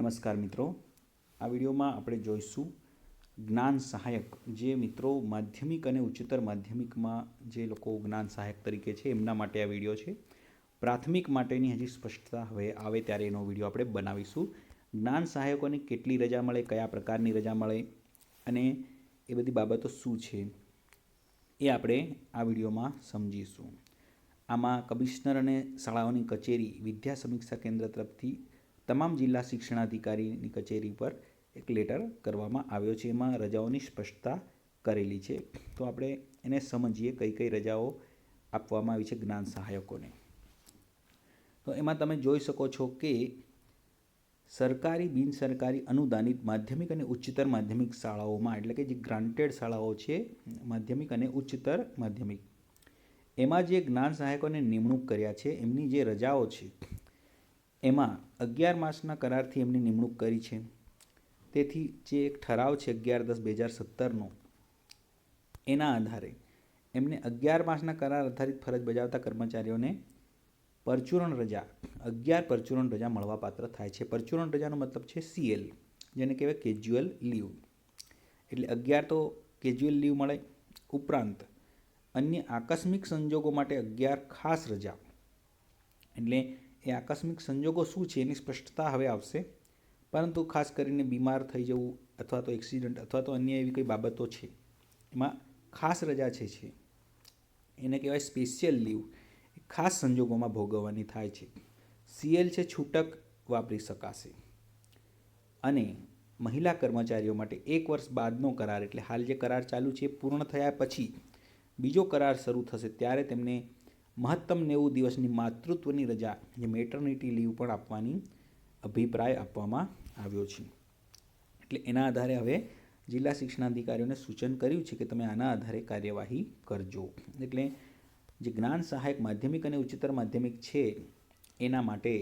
નમસ્કાર મિત્રો. આ વિડીયોમાં આપણે જોઈશું જ્ઞાન સહાયક જે મિત્રો માધ્યમિક અને ઉચ્ચતર માધ્યમિકમાં જે લોકો જ્ઞાન સહાયક તરીકે છે, એમના માટે આ વીડિયો છે. પ્રાથમિક માટેની હજી સ્પષ્ટતા હવે આવે ત્યારે એનો વીડિયો આપણે બનાવીશું. જ્ઞાન સહાયકોને કેટલી રજા મળે, કયા પ્રકારની રજા મળે અને એ બધી બાબતો શું છે એ આપણે આ વિડીયોમાં સમજીશું. આમાં કમિશનર અને શાળાઓની કચેરી, વિદ્યા સમીક્ષા કેન્દ્ર તરફથી તમામ જિલ્લા શિક્ષણાધિકારીની કચેરી પર એક લેટર કરવામાં આવ્યો છે. એમાં રજાઓની સ્પષ્ટતા કરેલી છે. તો આપણે એને સમજીએ કઈ કઈ રજાઓ આપવામાં આવી છે જ્ઞાન સહાયકોને. તો એમાં તમે જોઈ શકો છો કે સરકારી, બિનસરકારી અનુદાનિત માધ્યમિક અને ઉચ્ચતર માધ્યમિક શાળાઓમાં, એટલે કે જે ગ્રાન્ટેડ શાળાઓ છે, માધ્યમિક અને ઉચ્ચતર માધ્યમિક, એમાં જે જ્ઞાન સહાયકોને નિમણૂક કર્યા છે, એમની જે રજાઓ છે એમાં અગિયાર માસના કરારથી એમની નિમણૂક કરી છે. તેથી જે એક ઠરાવ છે અગિયાર દસ બે હજાર સત્તરનો, એના આધારે એમને અગિયાર માસના કરાર આધારિત ફરજ બજાવતા કર્મચારીઓને પરચુરણ રજા, અગિયાર પરચુરણ રજા મળવાપાત્ર થાય છે. પરચુરણ રજાનો મતલબ છે સીએલ, જેને કહેવાય કેજ્યુઅલ લીવ. એટલે અગિયાર તો કેજ્યુઅલ લીવ મળે, ઉપરાંત અન્ય આકસ્મિક સંજોગો માટે અગિયાર ખાસ રજા. એટલે એ આકસ્મિક સંજોગો શું છે એની સ્પષ્ટતા હવે આવશે. પરંતુ ખાસ કરીને બીમાર થઈ જવું અથવા તો એક્સિડન્ટ અથવા તો અન્ય એવી કઈ બાબતો છે, એમાં ખાસ રજા છે છે. એને કહેવાય સ્પેશિયલ લીવ. ખાસ સંજોગોમાં ભોગવવાની થાય છે. સીએલ છે છૂટક વાપરી શકાશે. અને મહિલા કર્મચારીઓ માટે એક વર્ષ બાદનો કરાર, એટલે હાલ જે કરાર ચાલુ છે પૂર્ણ થયા પછી બીજો કરાર શરૂ થશે, ત્યારે તેમને મહત્તમ નેવું દિવસની માતૃત્વની રજા જે મેટર્નિટી લીવ પણ આપવાની અભિપ્રાય આપવામાં આવ્યો છે. એટલે એના આધારે હવે જિલ્લા શિક્ષણાધિકારીઓને સૂચન કર્યું છે કે તમે આના આધારે કાર્યવાહી કરજો. એટલે જે જ્ઞાન સહાયક માધ્યમિક અને ઉચ્ચતર માધ્યમિક છે, એના માટે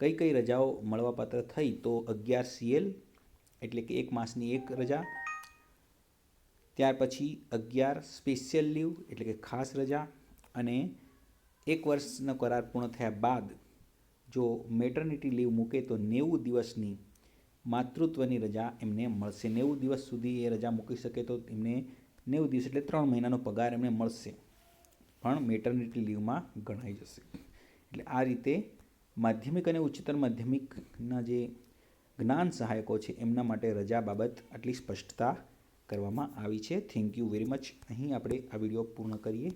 કઈ કઈ રજાઓ મળવાપાત્ર થઈ તો અગિયાર સીએલ એટલે કે એક માસની એક રજા, ત્યાર પછી અગિયાર સ્પેશિયલ લીવ એટલે કે ખાસ રજા અને એક વર્ષનો કરાર પૂર્ણ થયા બાદ જો મેટર્નિટી લીવ મૂકે તો નેવું દિવસની માતૃત્વની રજા એમને મળશે. નેવું દિવસ સુધી એ રજા મૂકી શકે તો એમને નેવું દિવસ એટલે ત્રણ મહિનાનો પગાર એમને મળશે. પણ મેટર્નિટી લીવમાં ગણાઈ જશે. એટલે આ રીતે માધ્યમિક અને ઉચ્ચતર માધ્યમિકના જે જ્ઞાન સહાયકો છે એમના માટે રજા બાબત આટલી સ્પષ્ટતા કરવામાં આવી છે. થેન્ક યુ વેરી મચ અહીં આપણે આ વીડિયો પૂર્ણ કરીએ.